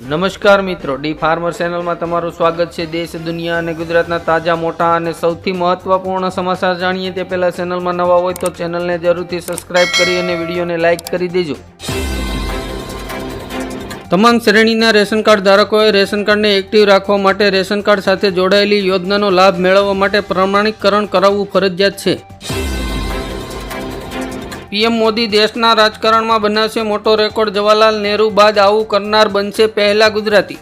નમસ્કાર મિત્રો, D farmer ચેનલમાં તમારું સ્વાગત છે. દેશ, દુનિયા અને ગુજરાતના તાજા, મોટા અને સૌથી મહત્વપૂર્ણ સમાચાર જાણીએ તે પહેલાં ચેનલમાં નવા હોય તો ચેનલને જરૂરથી સબસ્ક્રાઇબ કરી અને વિડીયોને લાઇક કરી દેજો. તમામ શ્રેણીના રેશન કાર્ડ ધારકોએ રેશન કાર્ડને એક્ટિવ રાખવા માટે રેશન કાર્ડ સાથે જોડાયેલી યોજનાનો લાભ મેળવવા માટે પ્રમાણીકરણ કરાવવું ફરજિયાત છે. પીએમ મોદી દેશના રાજકારણમાં બનાવશે મોટો રેકોર્ડ. જવાહરલાલ નહેરુ બાદ આવું કરનાર બનશે પહેલા ગુજરાતી.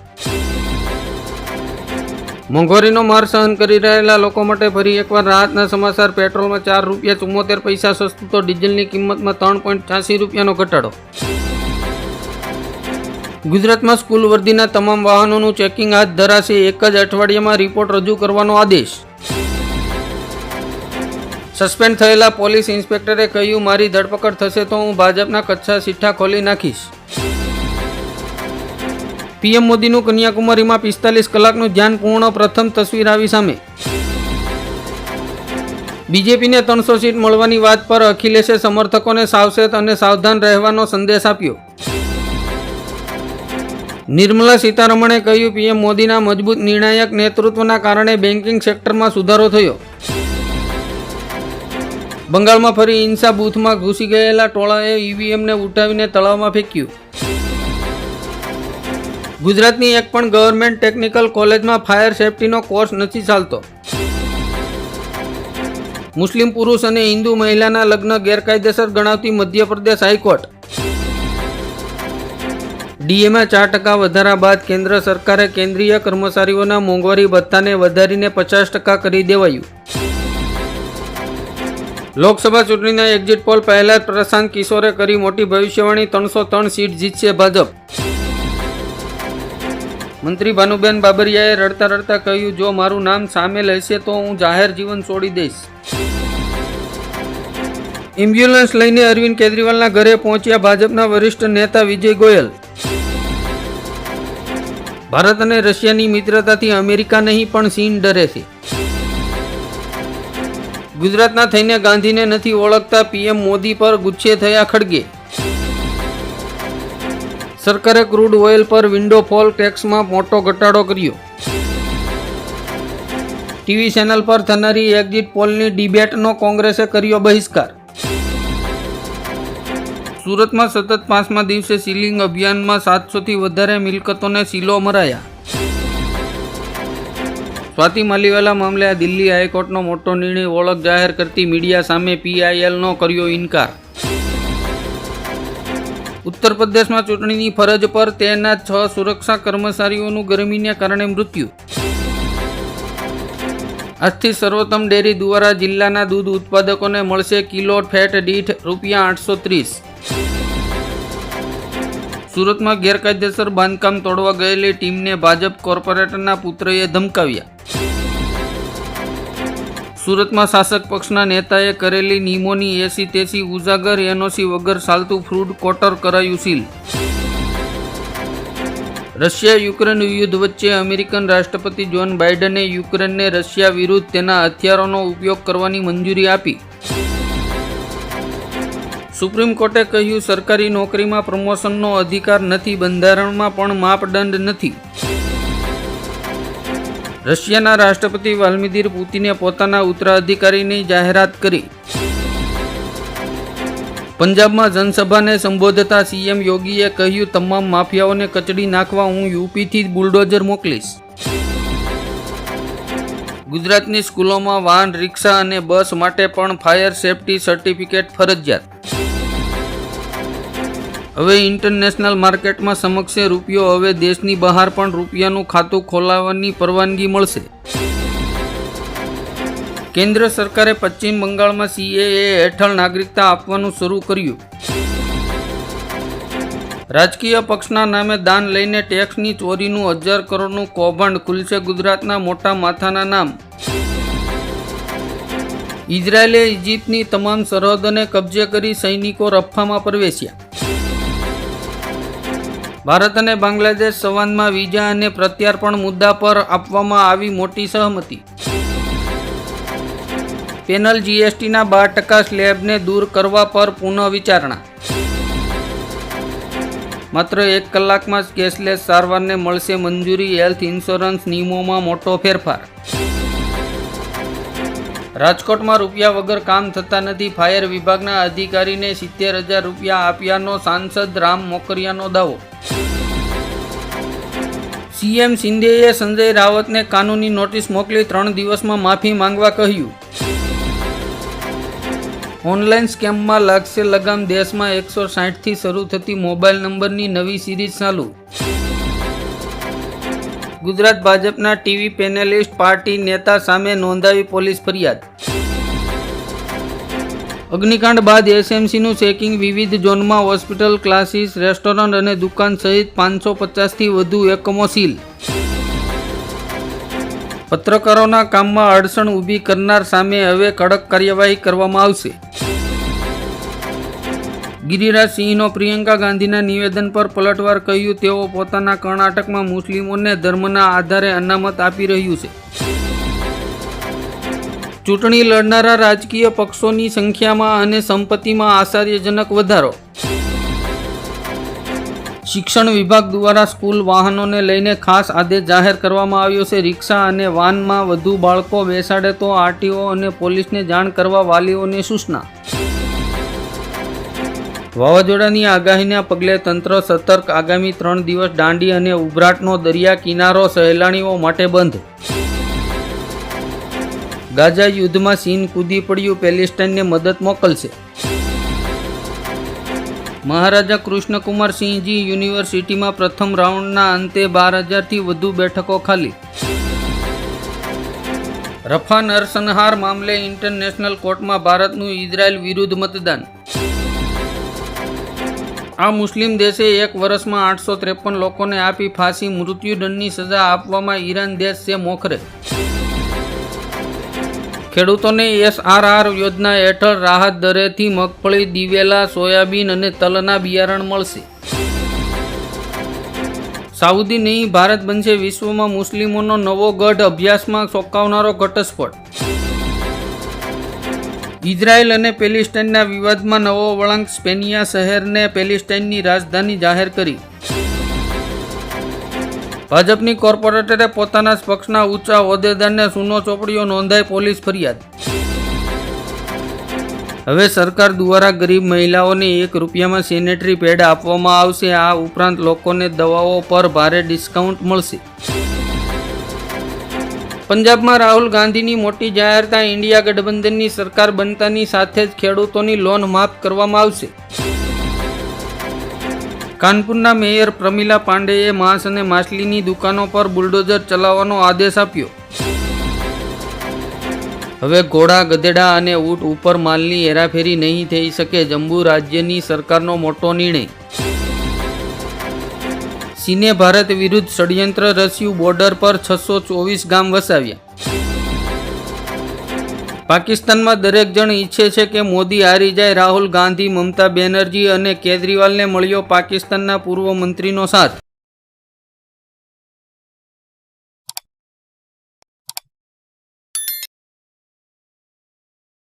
મોંઘવારીનો માર સહન કરી રહેલા લોકો માટે ફરી એકવાર રાહતના સમાચાર. પેટ્રોલમાં ચાર રૂપિયા ચુમ્મોતેર પૈસા સસ્તું તો ડીઝલની કિંમતમાં ત્રણ પોઈન્ટ છ્યાસી રૂપિયાનો ઘટાડો. ગુજરાતમાં સ્કૂલ વર્દીના તમામ વાહનોનું ચેકિંગ હાથ ધરાશે. એક જ અઠવાડિયામાં રિપોર્ટ રજૂ કરવાનો આદેશ. સસ્પેન્ડ થયેલા પોલીસ ઇન્સ્પેક્ટરે કહ્યું, મારી ધરપકડ થશે તો હું ભાજપના કચ્છા સીઠા ખોલી નાખીશ. પીએમ મોદીનું કન્યાકુમારીમાં પિસ્તાલીસ કલાકનું ધ્યાન પૂર્ણ પ્રથમ તસવીર આવી સામે. બીજેપીને ત્રણસો સીટ મળવાની વાત પર અખિલેશે સમર્થકોને સાવચેત અને સાવધાન રહેવાનો સંદેશ આપ્યો. નિર્મલા સીતારમણે કહ્યું, પીએમ મોદીના મજબૂત નિર્ણાયક નેતૃત્વના કારણે બેન્કિંગ સેક્ટરમાં સુધારો થયો. બંગાળમાં ફરી હિંસા બૂથમાં ઘૂસી ગયેલા ટોળાએ ઈવીએમને ઉઠાવીને તળાવમાં ફેંક્યું. ગુજરાતની એક પણ ગવર્મેન્ટ ટેકનિકલ કોલેજમાં ફાયર સેફટીનો કોર્સ નથી ચાલતો. મુસ્લિમ પુરુષ અને હિન્દુ મહિલાના લગ્ન ગેરકાયદેસર ગણાવતી મધ્યપ્રદેશ હાઈકોર્ટ. ડીએમાં ચાર ટકા વધારા બાદ કેન્દ્ર સરકારે કેન્દ્રીય કર્મચારીઓના મોંઘવારી ભથ્થાને વધારીને પચાસ ટકા કરી દેવાયું. લોકસભા ચૂંટણીના એક્ઝિટ પોલ પહેલા જ પ્રશાંત કિશોરે કરી મોટી ભવિષ્યવાણી, ત્રણસો ત્રણ સીટ જીતશે ભાજપ. મંત્રી ભાનુબેન બાબરિયાએ રડતા રડતા કહ્યું, જો મારું નામ સામેલ હશે તો હું જાહેર જીવન છોડી દઈશ. એમ્બ્યુલન્સ લઈને અરવિંદ કેજરીવાલના ઘરે પહોંચ્યા ભાજપના વરિષ્ઠ નેતા વિજય ગોયલ. ભારત અને રશિયાની મિત્રતાથી અમેરિકા નહીં, પણ ચીન ડરે છે. ગુજરાતના થઈને ગાંધીને નથી ઓળખતા પીએમ મોદી પર ગુસ્સે થયા ખડગે. સરકારે ક્રૂડ ઓઇલ પર વિન્ડો ફોલ ટેક્સમાં મોટો ઘટાડો કર્યો. ટીવી ચેનલ પર થનારી એક્ઝિટ પોલની ડિબેટનો કોંગ્રેસે કર્યો બહિષ્કાર. સુરતમાં સતત પાંચમા દિવસે સીલિંગ અભિયાનમાં સાતસોથી વધારે મિલકતોને સીલો મરાયા. સ્વાતિ માલીવાલા મામલે દિલ્હી હાઈકોર્ટનો મોટો નિર્ણય ઓળખ જાહેર કરતી મીડિયા સામે પીઆઈએલનો કર્યો ઇનકાર. ઉત્તર પ્રદેશમાં ચૂંટણીની ફરજ પર તેના છ સુરક્ષા કર્મચારીઓનું ગરમીને કારણે મૃત્યુ. આજથી સર્વોત્તમ ડેરી દ્વારા જિલ્લાના દૂધ ઉત્પાદકોને મળશે કિલો ફેટ દીઠ રૂપિયા આઠસો ત્રીસ. સુરતમાં ગેરકાયદેસર બાંધકામ તોડવા ગયેલી ટીમને ભાજપ કોર્પોરેટરના પુત્રએ ધમકાવ્યા. સુરતમાં શાસક પક્ષના નેતાએ કરેલી નિયમોની એસી તેસી ઉજાગર, એનઓસી વગર ચાલતું ફ્રૂડ કોટર કરાયું સીલ. રશિયા યુક્રેન યુદ્ધ વચ્ચે અમેરિકન રાષ્ટ્રપતિ જોન બાઇડને યુક્રેનને રશિયા વિરુદ્ધ તેના હથિયારોનો ઉપયોગ કરવાની મંજૂરી આપી. સુપ્રીમ કોર્ટે કહ્યું, સરકારી નોકરીમાં પ્રમોશનનો અધિકાર નથી, બંધારણમાં પણ માપદંડ નથી. રશિયાના રાષ્ટ્રપતિ વાલ્મીદીર પુતિને પોતાના ઉત્તરાધિકારીની જાહેરાત કરી. પંજાબમાં જનસભાને સંબોધતા સીએમ યોગીએ કહ્યું, તમામ માફિયાઓને કચડી નાખવા હું યુપીથી બુલડોઝર મોકલીશ. ગુજરાતની સ્કૂલોમાં વાહન, રિક્ષા અને બસ માટે પણ ફાયર સેફટી સર્ટિફિકેટ ફરજિયાત. હવે ઇન્ટરનેશનલ માર્કેટમાં સમક્ષ રૂપિયો હવે દેશની બહાર પણ રૂપિયાનું ખાતું ખોલાવવાની પરવાનગી મળશે. કેન્દ્ર સરકારે પશ્ચિમ બંગાળમાં સીએએ હેઠળ નાગરિકતા આપવાનું શરૂ કર્યું. રાજકીય પક્ષના નામે દાન લઈને ટેક્સની ચોરીનું હજાર કરોડનું કૌભાંડ ખુલશે ગુજરાતના મોટા માથાના નામ. ઇઝરાયેલે ઇજિપ્તની તમામ સરહદોને કબજે કરી સૈનિકો રફામાં પ્રવેશ્યા. ભારત અને બાંગ્લાદેશ સંવાદમાં વિઝા અને પ્રત્યાર્પણ મુદ્દા પર આપવામાં આવી મોટી સહમતિ. પેનલ જીએસટીના બાર ટકા સ્લેબને દૂર કરવા પર પુનઃ વિચારણા માત્ર એક કલાકમાં જ કેશલેસ સારવારને મળશે મંજૂરી, હેલ્થ ઇન્સ્યોરન્સ નિયમોમાં મોટો ફેરફાર. રાજકોટમાં રૂપિયા વગર કામ થતા નથી. ફાયર વિભાગના અધિકારીને સિત્તેર હજાર રૂપિયા આપ્યાનો સાંસદ રામ મોકરિયાનો દાવો. સીએમ શિંદેએ સંજય રાવતને કાનૂની નોટિસ મોકલી ત્રણ દિવસમાં માફી માંગવા કહ્યું. ઓનલાઈન સ્કેમમાં લાગશે લગામ. દેશમાં એકસો સાઠથી શરૂ થતી મોબાઈલ નંબરની નવી સિરીઝ ચાલુ. ગુજરાત ભાજપના ટીવી પેનલિસ્ટ પાર્ટી નેતા સામે નોંધાવી પોલીસ ફરિયાદ. અગ્નિકાંડ બાદ એસએમસીનું ચેકિંગ વિવિધ ઝોનમાં હોસ્પિટલ, ક્લાસીસ, રેસ્ટોરન્ટ અને દુકાન સહિત પાંચસો પચાસથી વધુ એકમો સીલ. પત્રકારોના કામમાં અડચણ ઊભી કરનાર સામે હવે કડક કાર્યવાહી કરવામાં આવશે. ગિરિરાજ સિંહનો પ્રિયંકા ગાંધીના નિવેદન પર પલટવાર કહ્યું, તેઓ પોતાના કર્ણાટકમાં મુસ્લિમોને ધર્મના આધારે અનામત આપી રહ્યું છે. ચૂંટણી લડનારા રાજકીય પક્ષોની સંખ્યામાં અને સંપત્તિમાં આશ્ચર્યજનક વધારો. શિક્ષણ વિભાગ દ્વારા સ્કૂલ વાહનોને લઈને ખાસ આદેશ જાહેર કરવામાં આવ્યો છે. રિક્ષા અને વાનમાં વધુ બાળકો બેસાડે તો આરટીઓ અને પોલીસને જાણ કરવા વાલીઓને સૂચના. વાવાઝોડાની આગાહીના પગલે તંત્ર સતર્ક આગામી ત્રણ દિવસ દાંડી અને ઉભરાટનો દરિયા કિનારો સહેલાણીઓ માટે બંધ. ગાઝા યુદ્ધમાં ચીન કૂદી પડ્યું પેલેસ્ટાઈનને મદદ મોકલશે. મહારાજા કૃષ્ણકુમાર સિંહજી યુનિવર્સિટીમાં પ્રથમ રાઉન્ડના અંતે બાર હજારથી વધુ બેઠકો ખાલી. રફા નરસંહાર મામલે ઇન્ટરનેશનલ કોર્ટમાં ભારતનું ઇઝરાયલ વિરુદ્ધ મતદાન. આ મુસ્લિમ દેશે એક વર્ષમાં આઠસો ત્રેપન લોકોને આપી ફાંસી, મૃત્યુદંડની સજા આપવામાં ઈરાન દેશ છે મોખરે. ખેડૂતોને એસઆરઆર યોજના હેઠળ રાહત દરેથી મગફળી, દિવેલા, સોયાબીન અને તલના બિયારણ મળશે. સાઉદી નહીં, ભારત બનશે વિશ્વમાં મુસ્લિમોનો નવો ગઢ અભ્યાસમાં ચોંકાવનારો ઘટસ્ફોટ. ઇઝરાયલ અને પેલેસ્ટાઇનના વિવાદમાં નવો વળાંક સ્પેનિયા શહેરને પેલેસ્ટાઇનની રાજધાની જાહેર કરી. ભાજપની કોર્પોરેટરે પોતાના પક્ષના ઊંચા હોદ્દેદારને સૂનો ચોપડીઓ નોંધાઈ પોલીસ ફરિયાદ. હવે સરકાર દ્વારા ગરીબ મહિલાઓને એક રૂપિયામાં સેનેટરી પેડ આપવામાં આવશે. આ ઉપરાંત લોકોને દવાઓ પર ભારે ડિસ્કાઉન્ટ મળશે. પંજાબમાં રાહુલ ગાંધીની મોટી જાહેરતા ઇન્ડિયા ગઠબંધનની સરકાર બનતાની સાથે જ ખેડૂતોની લોન માફ કરવામાં આવશે. કાનપુરના મેયર પ્રમિલા પાંડેએ માંસ અને માછલીની દુકાનો પર બુલડોઝર ચલાવવાનો આદેશ આપ્યો. હવે ઘોડા, ગધેડા અને ઊંટ ઉપર માલની હેરાફેરી નહીં થઈ શકે જમ્મુ રાજ્યની સરકારનો મોટો નિર્ણય ચીને ભારત વિરુદ્ધ ષડયંત્ર રચ્યું બોર્ડર પર છસો ચોવીસ ગામ વસાવ્યા. પાકિસ્તાનમાં દરેક જણ ઈચ્છે છે કે મોદી હારી જાય રાહુલ ગાંધી, મમતા બેનર્જી અને કેજરીવાલને મળ્યો પાકિસ્તાનના પૂર્વ મંત્રીનો સાથ.